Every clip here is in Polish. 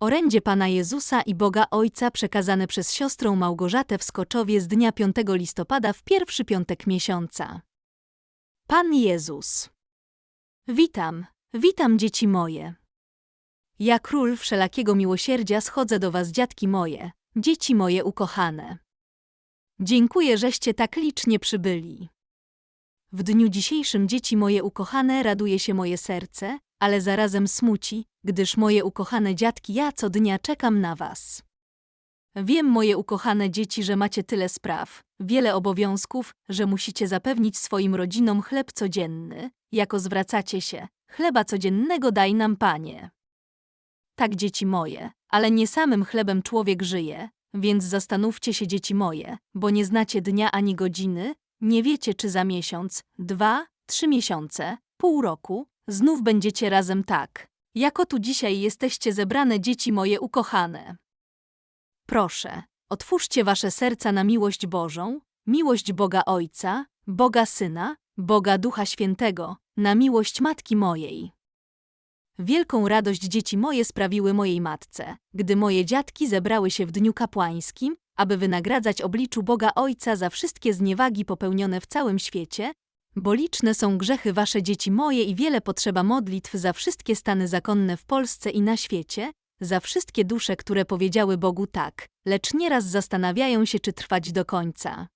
Orędzie Pana Jezusa i Boga Ojca przekazane przez siostrę Małgorzatę w Skoczowie z dnia 5 listopada w pierwszy piątek miesiąca. Pan Jezus. Witam, witam dzieci moje. Ja król wszelakiego miłosierdzia schodzę do was dziadki moje, dzieci moje ukochane. Dziękuję, żeście tak licznie przybyli. W dniu dzisiejszym, dzieci moje ukochane, raduje się moje serce, ale zarazem smuci, gdyż moje ukochane dziadki, ja co dnia czekam na was. Wiem, moje ukochane dzieci, że macie tyle spraw, wiele obowiązków, że musicie zapewnić swoim rodzinom chleb codzienny, jako zwracacie się, chleba codziennego daj nam, panie. Tak, dzieci moje, ale nie samym chlebem człowiek żyje, więc zastanówcie się, dzieci moje, bo nie znacie dnia ani godziny, nie wiecie, czy za miesiąc, dwa, trzy miesiące, pół roku, znów będziecie razem tak, jako tu dzisiaj jesteście zebrane, dzieci moje ukochane. Proszę, otwórzcie wasze serca na miłość Bożą, miłość Boga Ojca, Boga Syna, Boga Ducha Świętego, na miłość Matki mojej. Wielką radość dzieci moje sprawiły mojej matce, gdy moje dziadki zebrały się w dniu kapłańskim, aby wynagradzać obliczu Boga Ojca za wszystkie zniewagi popełnione w całym świecie, bo liczne są grzechy wasze dzieci moje i wiele potrzeba modlitw za wszystkie stany zakonne w Polsce i na świecie, za wszystkie dusze, które powiedziały Bogu tak, lecz nieraz zastanawiają się, czy trwać do końca.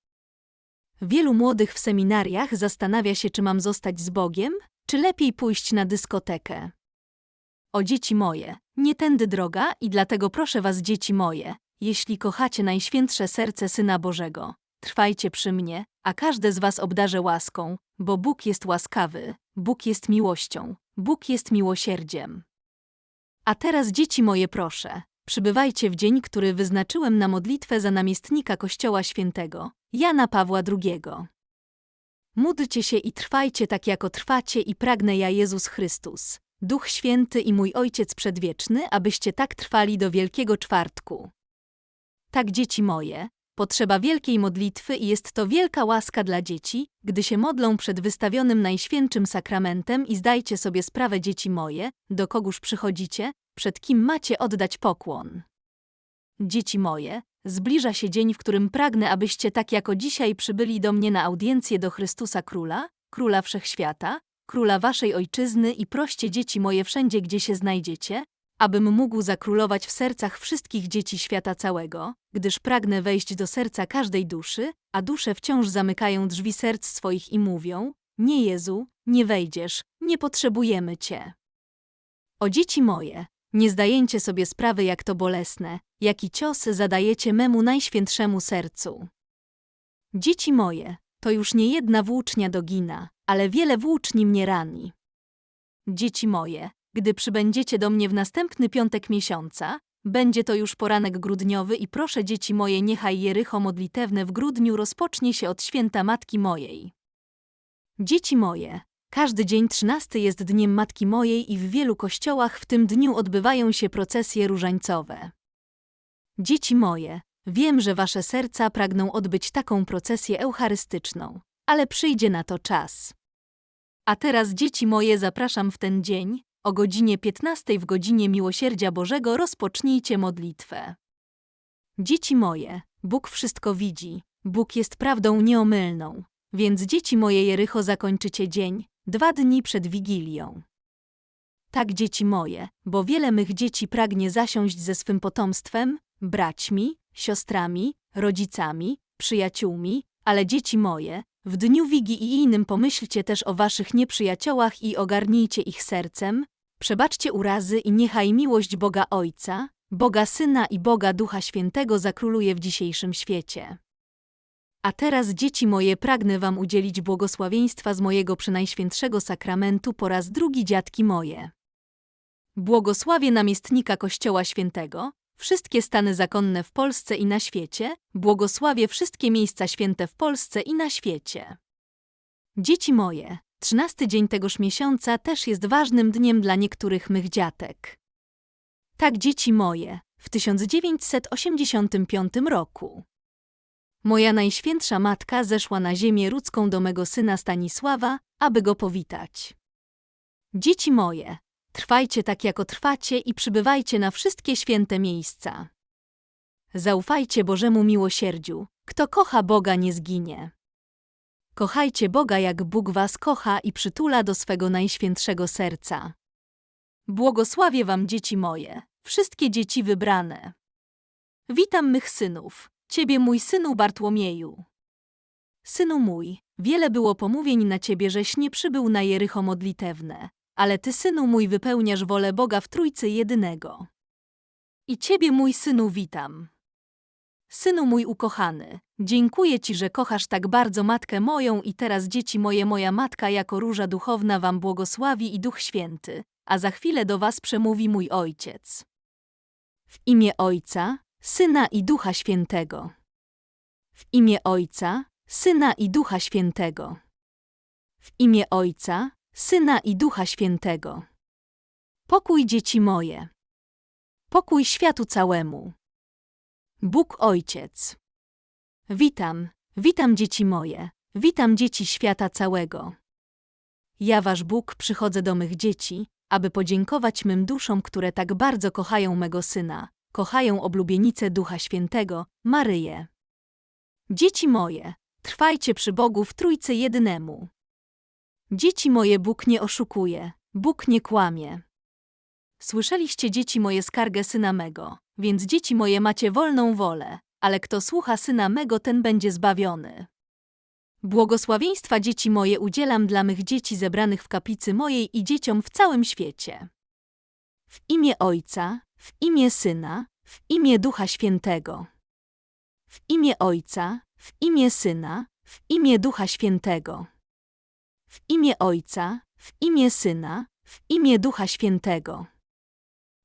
Wielu młodych w seminariach zastanawia się, czy mam zostać z Bogiem, czy lepiej pójść na dyskotekę. O dzieci moje, nie tędy droga i dlatego proszę was, dzieci moje, jeśli kochacie Najświętsze Serce Syna Bożego, trwajcie przy mnie, a każde z was obdarzę łaską, bo Bóg jest łaskawy, Bóg jest miłością, Bóg jest miłosierdziem. A teraz, dzieci moje, proszę, przybywajcie w dzień, który wyznaczyłem na modlitwę za namiestnika Kościoła Świętego, Jana Pawła II. Módlcie się i trwajcie tak, jako trwacie i pragnę ja Jezus Chrystus, Duch Święty i mój Ojciec Przedwieczny, abyście tak trwali do Wielkiego Czwartku. Tak, dzieci moje, potrzeba wielkiej modlitwy i jest to wielka łaska dla dzieci, gdy się modlą przed wystawionym Najświętszym Sakramentem i zdajcie sobie sprawę, dzieci moje, do kogóż przychodzicie, przed kim macie oddać pokłon. Dzieci moje, zbliża się dzień, w którym pragnę, abyście tak jako dzisiaj przybyli do mnie na audiencję do Chrystusa Króla, Króla Wszechświata, Króla Waszej Ojczyzny i proście dzieci moje wszędzie, gdzie się znajdziecie, abym mógł zakrólować w sercach wszystkich dzieci świata całego, gdyż pragnę wejść do serca każdej duszy, a dusze wciąż zamykają drzwi serc swoich i mówią: Nie Jezu, nie wejdziesz, nie potrzebujemy Cię. O dzieci moje, nie zdajecie sobie sprawy, jak to bolesne, jaki cios zadajecie memu najświętszemu sercu. Dzieci moje, to już nie jedna włócznia dogina, ale wiele włóczni mnie rani. Dzieci moje, gdy przybędziecie do mnie w następny piątek miesiąca, będzie to już poranek grudniowy i proszę dzieci moje, niechaj Jericho modlitewne w grudniu rozpocznie się od święta Matki mojej. Dzieci moje, każdy dzień trzynasty jest dniem Matki mojej i w wielu kościołach w tym dniu odbywają się procesje różańcowe. Dzieci moje, wiem, że wasze serca pragną odbyć taką procesję eucharystyczną, ale przyjdzie na to czas. A teraz, dzieci moje, zapraszam w ten dzień, o godzinie 15 w godzinie Miłosierdzia Bożego rozpocznijcie modlitwę. Dzieci moje, Bóg wszystko widzi, Bóg jest prawdą nieomylną, więc dzieci moje Jericho zakończycie dzień, dwa dni przed Wigilią. Tak, dzieci moje, bo wiele mych dzieci pragnie zasiąść ze swym potomstwem, braćmi, siostrami, rodzicami, przyjaciółmi, ale dzieci moje, w dniu Wigi i innym pomyślcie też o waszych nieprzyjaciołach i ogarnijcie ich sercem, przebaczcie urazy i niechaj miłość Boga Ojca, Boga Syna i Boga Ducha Świętego zakróluje w dzisiejszym świecie. A teraz, dzieci moje, pragnę wam udzielić błogosławieństwa z mojego przynajświętszego sakramentu po raz drugi dziadki moje. Błogosławię namiestnika Kościoła Świętego, wszystkie stany zakonne w Polsce i na świecie, błogosławię wszystkie miejsca święte w Polsce i na świecie. Dzieci moje, trzynasty dzień tegoż miesiąca też jest ważnym dniem dla niektórych mych dziatek. Tak, dzieci moje, w 1985 roku. Moja najświętsza matka zeszła na ziemię ludzką do mego syna Stanisława, aby go powitać. Dzieci moje, Trwajcie tak, jako trwacie i przybywajcie na wszystkie święte miejsca. Zaufajcie Bożemu miłosierdziu. Kto kocha Boga, nie zginie. Kochajcie Boga, jak Bóg was kocha i przytula do swego najświętszego serca. Błogosławię wam, dzieci moje, wszystkie dzieci wybrane. Witam mych synów, ciebie mój synu Bartłomieju. Synu mój, wiele było pomówień na ciebie, żeś nie przybył na Jericho modlitewne, ale ty, synu mój, wypełniasz wolę Boga w Trójcy Jedynego. I ciebie, mój synu, witam. Synu mój ukochany, dziękuję ci, że kochasz tak bardzo matkę moją i teraz dzieci moje moja matka jako róża duchowna wam błogosławi i Duch Święty, a za chwilę do was przemówi mój Ojciec. W imię Ojca, Syna i Ducha Świętego. W imię Ojca, Syna i Ducha Świętego. W imię Ojca, Syna i Ducha Świętego. Pokój dzieci moje. Pokój światu całemu. Bóg Ojciec. Witam, witam dzieci moje, witam dzieci świata całego. Ja, wasz Bóg, przychodzę do mych dzieci, aby podziękować mym duszom, które tak bardzo kochają mego Syna, kochają oblubienicę Ducha Świętego, Maryję. Dzieci moje, trwajcie przy Bogu w Trójcy Jedynemu. Dzieci moje, Bóg nie oszukuje, Bóg nie kłamie. Słyszeliście, dzieci moje, skargę Syna mego, więc dzieci moje macie wolną wolę, ale kto słucha Syna mego, ten będzie zbawiony. Błogosławieństwa dzieci moje udzielam dla mych dzieci zebranych w kaplicy mojej i dzieciom w całym świecie. W imię Ojca, w imię Syna, w imię Ducha Świętego. W imię Ojca, w imię Syna, w imię Ducha Świętego. W imię Ojca, w imię Syna, w imię Ducha Świętego.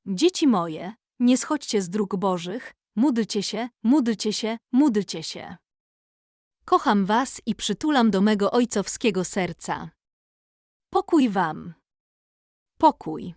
Dzieci moje, nie schodźcie z dróg Bożych, módlcie się, módlcie się, módlcie się. Kocham was i przytulam do mego ojcowskiego serca. Pokój wam. Pokój.